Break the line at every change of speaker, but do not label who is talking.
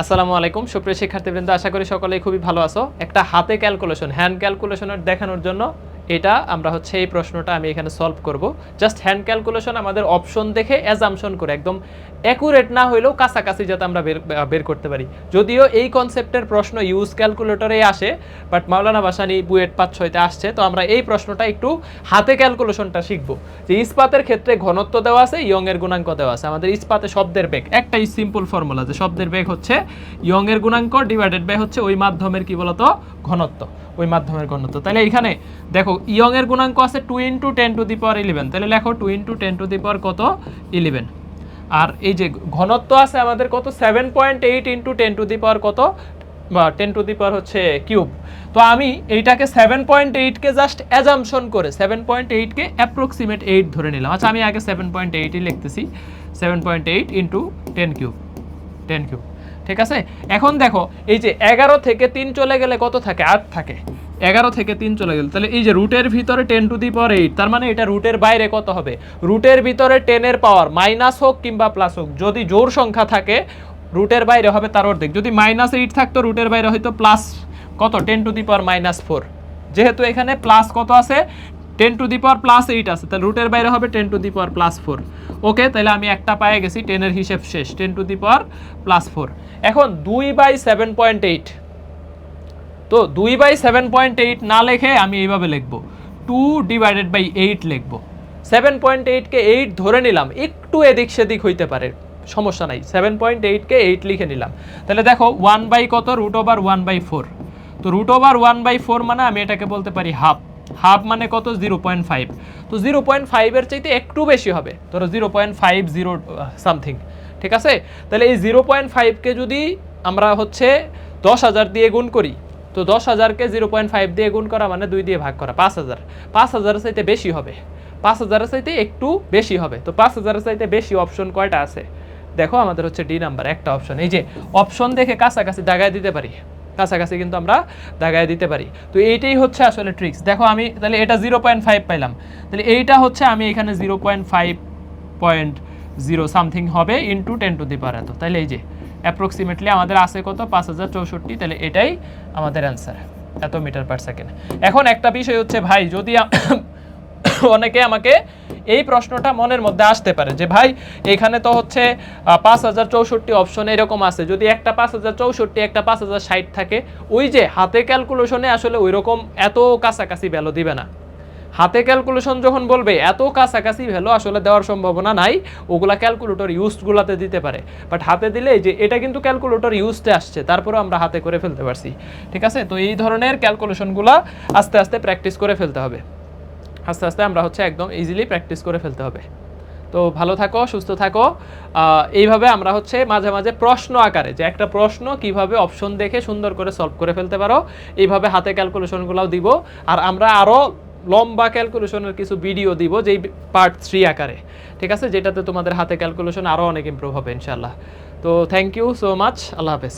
আসসালামু আলাইকুম। সুপ্রিয় শিক্ষার্থীবৃন্দ, আশা করি সকলেই খুবই ভালো আছো। একটা হাতে ক্যালকুলেশন হ্যান্ড ক্যালকুলেশনের দেখানোর জন্য এটা আমরা হচ্ছে এই প্রশ্নটা আমি এখানে সলভ করব। জাস্ট হ্যান্ড ক্যালকুলেশন আমাদের অপশন দেখে অ্যাজামশন করে একদম অ্যাকুরেট না হইলেও কাছাকাছি যাতে আমরা বের বের করতে পারি। যদিও এই কনসেপ্টের প্রশ্ন ইউজ ক্যালকুলেটরে আসে বাট মাওলানা বাসানি বুয়েট পাঁচ ছয়তে আসছে, তো আমরা এই প্রশ্নটা একটু হাতে ক্যালকুলেশনটা শিখব। যে ইস্পাতের ক্ষেত্রে ঘনত্ব দেওয়া আছে ইয়ং এর গুণাঙ্ক দেওয়া আছে। আমাদের ইস্পাতে শব্দের বেগ, একটাই সিম্পল ফর্মুলা যে শব্দের বেগ হচ্ছে ইয়ং এর গুণাঙ্ক ডিভাইডেড বাই হচ্ছে ওই মাধ্যমের কি বলতো? ঘনত্ব, ওই মাধ্যমের ঘনত্ব। তাহলে এখানে দেখো ইয়ং এর গুণাঙ্ক আছে two into ten to the power eleven তাহলে লেখো two into ten to the power কত? ইলেভেন আর এই যে ঘনত্ব আছে আমাদের কত? Seven point eight into ten to the power কত? বা টেন টু দি পাওয়ার হচ্ছে কিউব তো আমি এইটাকে সেভেন পয়েন্ট এইটকে জাস্ট অ্যাজামশন করে সেভেন পয়েন্ট এইটকে অ্যাপ্রক্সিমেট এইট ধরে নিলাম। আচ্ছা আমি আগে সেভেন পয়েন্ট এইটই লিখতেছি। Seven point eight into ten cube ten cube ঠিক আছে? এখন দেখো, এই যে এগারো থেকে তিন চলে গেলে কত থাকে? আট থাকে। এগারো থেকে তিন চলে গেল। তাহলে এই যে রুটের ভিতরে ten to the power eight তার মানে এটা রুটের বাইরে কত হবে? রুটের ভিতরে টেনের পাওয়ার মাইনাস হোক কিংবা প্লাস হোক, যদি জোর সংখ্যা থাকে রুটের বাইরে হবে তার অর্ধেক। যদি মাইনাস এইট থাকতো রুটের বাইরে হয়তো প্লাস কত? Ten to the power minus four যেহেতু এখানে প্লাস কত আছে? Ten to the power plus eight আছে। তাহলে রুটের বাইরে হবে ten to the power plus four okay তাহলে আমি একটা পায়ে গেছি টেনের হিসেব শেষ ten to the power plus four এখন দুই বাই সেভেন পয়েন্ট এইট তো দুই বাই সেভেন পয়েন্ট এইট না লেখে আমি এইভাবে লিখব। টু ডিভাইডেড বাই এইট লিখব। সেভেন পয়েন্ট এইটকে এইট ধরে নিলাম, একটু এদিক সেদিক হইতে পারে, সমস্যা নাই। সেভেন পয়েন্ট এইটকে এইট লিখে নিলাম। তাহলে দেখো ওয়ান বাই কত? Root over one by four তো root over one by four মানে আমি এটাকে বলতে পারি হাফ হাফ মানে কত? জিরো পয়েন্ট ফাইভ তো জিরো পয়েন্ট ফাইভের চাইতে একটু বেশি হবে। ধরো zero point five zero something ঠিক আছে? তাহলে এই জিরো পয়েন্ট ফাইভকে যদি আমরা হচ্ছে দশ হাজার দিয়ে গুণ করি তো দশ হাজারকে জিরো পয়েন্ট ফাইভ দিয়ে গুণ করা মানে দুই দিয়ে ভাগ করা, পাঁচ হাজার। পাঁচ হাজারের চাইতে বেশি হবে। পাঁচ হাজারের চাইতে একটু বেশি হবে। তো পাঁচ হাজারের চাইতে বেশি অপশন কয়টা আছে? দেখো আমাদের হচ্ছে ডি নাম্বার একটা অপশন এই যে অপশন দেখে কাছাকাছি দাগায় দিতে পারি। কাছাকাছি কিন্তু আমরা দাগায় দিতে পারি। তো এইটাই হচ্ছে আসলে ট্রিক্স দেখো আমি তাহলে এটা জিরো পয়েন্ট ফাইভ পাইলাম। তাহলে এইটা হচ্ছে আমি এখানে zero point five point zero something হবে into ten to the power এত। তাহলে এই যে অ্যাপ্রক্সিমেটলি আমাদের আছে কত? পাঁচ হাজার চৌষট্টি। তাহলে এটাই আমাদের অ্যান্সার এত মিটার পার সেকেন্ড এখন একটা বিষয় হচ্ছে, ভাই, যদি অনেকে আমাকে এই প্রশ্নটা মনের মধ্যে আসতে পারে যে, ভাই, এখানে তো হচ্ছে পাঁচ হাজার চৌষট্টি অপশন এরকম আছে। যদি একটা পাঁচ হাজার চৌষট্টি, একটা পাঁচ হাজার ষাট থাকে, ওই যে হাতে ক্যালকুলেশনে আসলে ওই রকম এত কাছাকাছি ভ্যালু দিবে না। হাতে ক্যালকুলেশন যখন বলবে, এত কাছাকাছি ভ্যালু আসলে দেওয়ার সম্ভাবনা নাই, ওগুলা ক্যালকুলেটর ইউজগুলাতে দিতে পারে। বাট হাতে দিলে যে, এটা কিন্তু ক্যালকুলেটর ইউজতে আসছে, তারপরেও আমরা হাতে করে ফেলতে পারছি। ঠিক আছে? তো এই ধরনের ক্যালকুলেশনগুলা আস্তে আস্তে প্র্যাকটিস করে ফেলতে হবে। আস্তে আস্তে আমরা হচ্ছে একদম ইজিলি প্র্যাকটিস করে ফেলতে হবে। তো ভালো থাকো, সুস্থ থাকো। এইভাবে আমরা হচ্ছে মাঝে মাঝে প্রশ্ন আকারে, যে একটা প্রশ্ন কীভাবে অপশন দেখে সুন্দর করে সলভ করে ফেলতে পারো, এইভাবে হাতে ক্যালকুলেশনগুলোও দিব। আর আমরা আরও লম্বা ক্যালকুলেশনের কিছু ভিডিও দিব যেই পার্ট থ্রি আকারে। ঠিক আছে? যেটাতে তোমাদের হাতে ক্যালকুলেশন আরও অনেক ইম্প্রুভ হবে ইনশাল্লাহ তো থ্যাংক ইউ সো মাচ আল্লাহ হাফেজ।